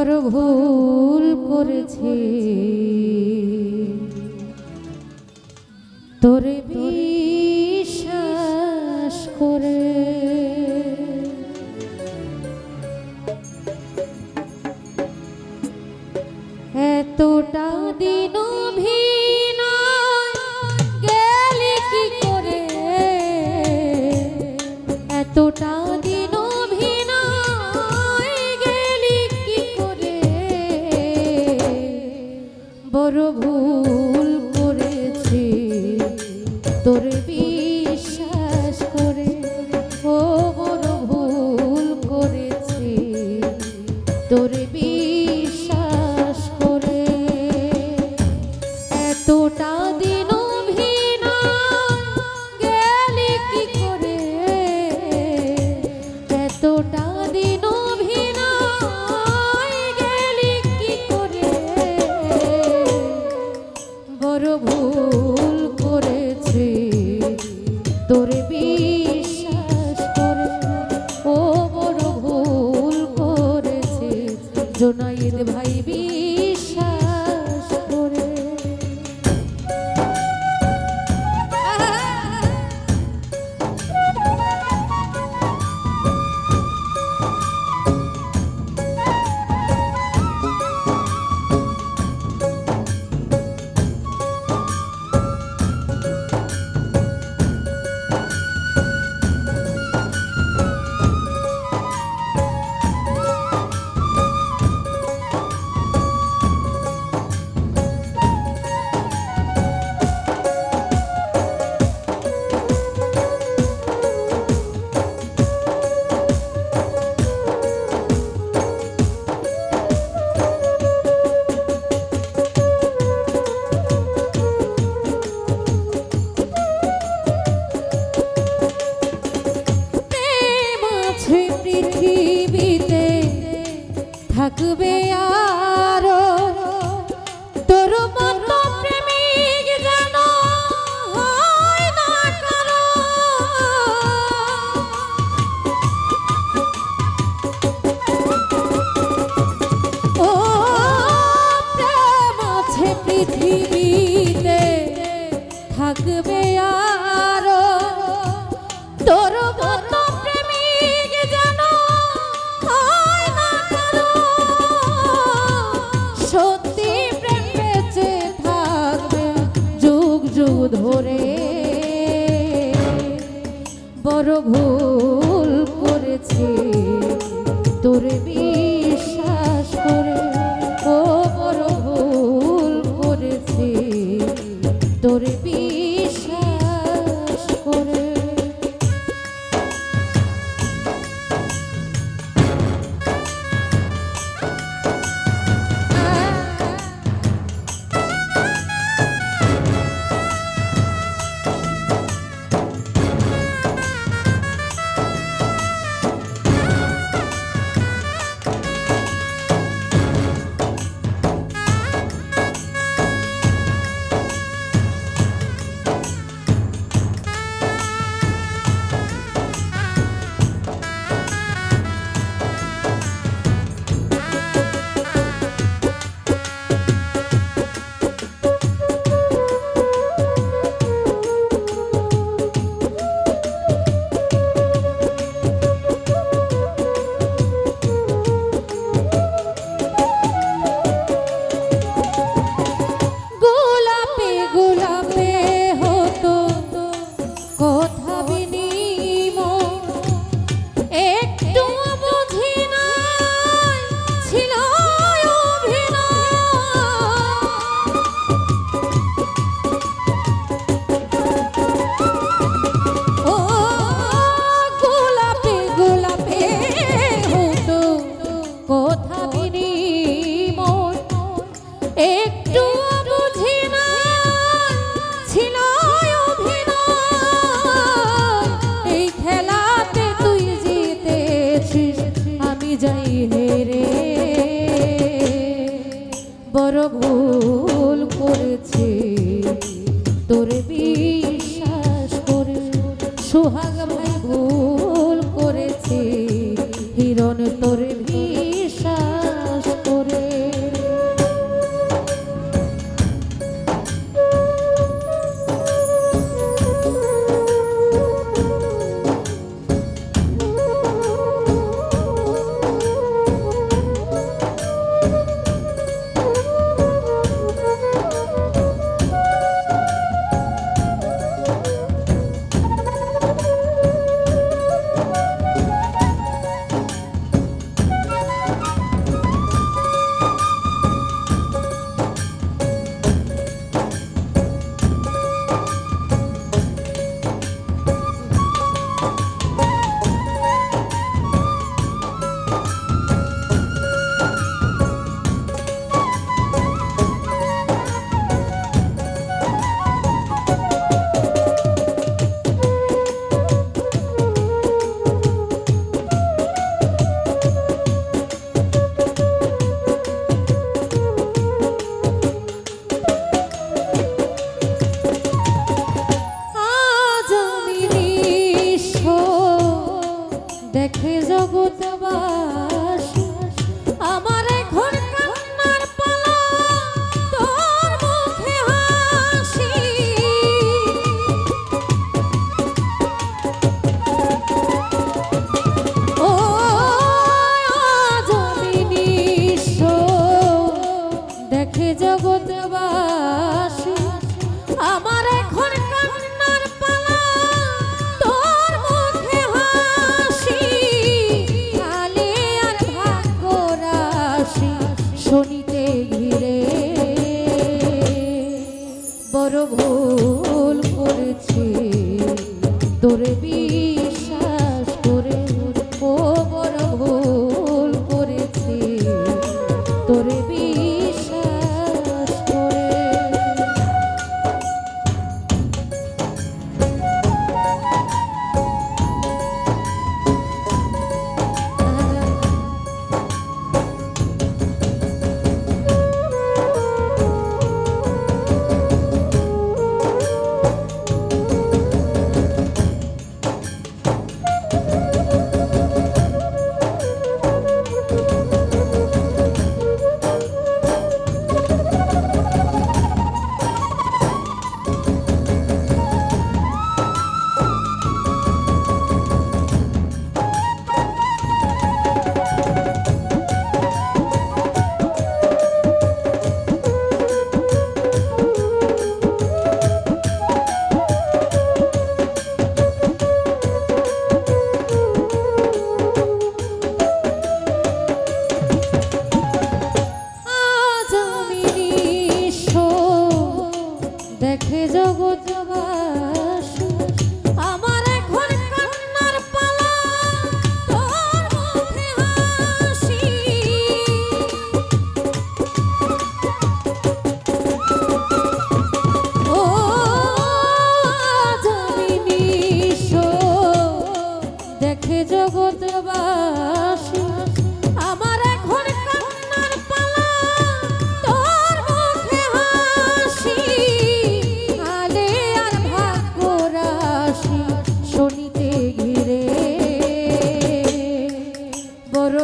বড় ভুল করেছে। তোর বিশ্বাস করে এতটা দিনও তোটা ভুল করেছি। তোর বিশ্বাস করে ভুল করেছি। তোর বিশ্বাস করে এতটা দিন তোরে থাকবে আর ধরে বড় ভুল করেছে। তোরে বড় ভুল করেছি তোরে বিশ্বাস করে সোহাগ দেখে জগতবা জগৎবাসী আমার এখন কান্নার পালা, তোর মুখে হাসি। আলে আর ভাগ্য রাশি শনিতে ঘিরে, বড়